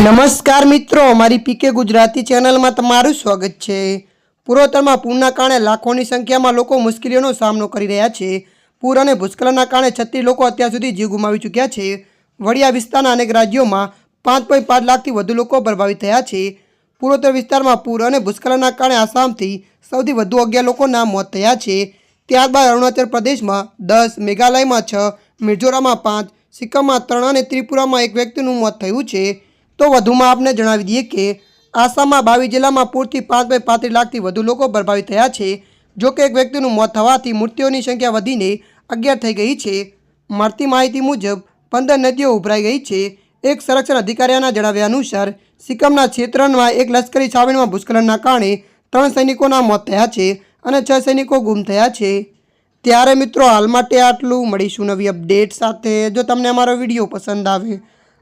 નમસ્કાર મિત્રો મારી પીકે ગુજરાતી ચેનલમાં તમારું સ્વાગત છે. પૂર્વોત્તરમાં પૂરના કારણે લાખોની સંખ્યામાં લોકો મુશ્કેલીઓનો સામનો કરી રહ્યા છે. પૂર અને ભૂસ્ખલનના કારણે છત્રીસ લોકો અત્યાર સુધી જીવ ગુમાવી ચૂક્યા છે. વડિયા વિસ્તારના અનેક રાજ્યોમાં પાંચ પોઈન્ટ પાંચ લાખથી વધુ લોકો પ્રભાવિત થયા છે. પૂર્વોત્તર વિસ્તારમાં પૂર અને ભૂસ્ખલનના કારણે આસામથી સૌથી વધુ અગિયાર લોકોના મોત થયા છે. ત્યારબાદ અરુણાચલ પ્રદેશમાં દસ, મેઘાલયમાં છ મિઝોરમમાં પાંચ, સિક્કમમાં ત્રણ અને ત્રિપુરામાં એક વ્યક્તિનું મોત થયું છે. તો વધુમાં આપને જણાવી દઈએ કે આસામમાં બાવીસ જિલ્લામાં પૂરથી પાંચ બાય પાંત્રીસ લાખથી વધુ લોકો પ્રભાવિત થયા છે. જો કે એક વ્યક્તિનું મોત થવાથી મૃત્યુઓની સંખ્યા વધીને અગિયાર થઈ ગઈ છે. મળતી માહિતી મુજબ પંદર નદીઓ ઉભરાઈ ગઈ છે. એક સંરક્ષણ અધિકારીના જણાવ્યા અનુસાર સિક્કમના ક્ષેત્રમાં એક લશ્કરી છાવણીમાં ભૂસ્ખલનના કારણે ત્રણ સૈનિકોના મોત થયા છે અને છ સૈનિકો ગુમ થયા છે. ત્યારે મિત્રો હાલ માટે આટલું. મળીશું નવી અપડેટ સાથે. જો તમને અમારો વીડિયો પસંદ આવે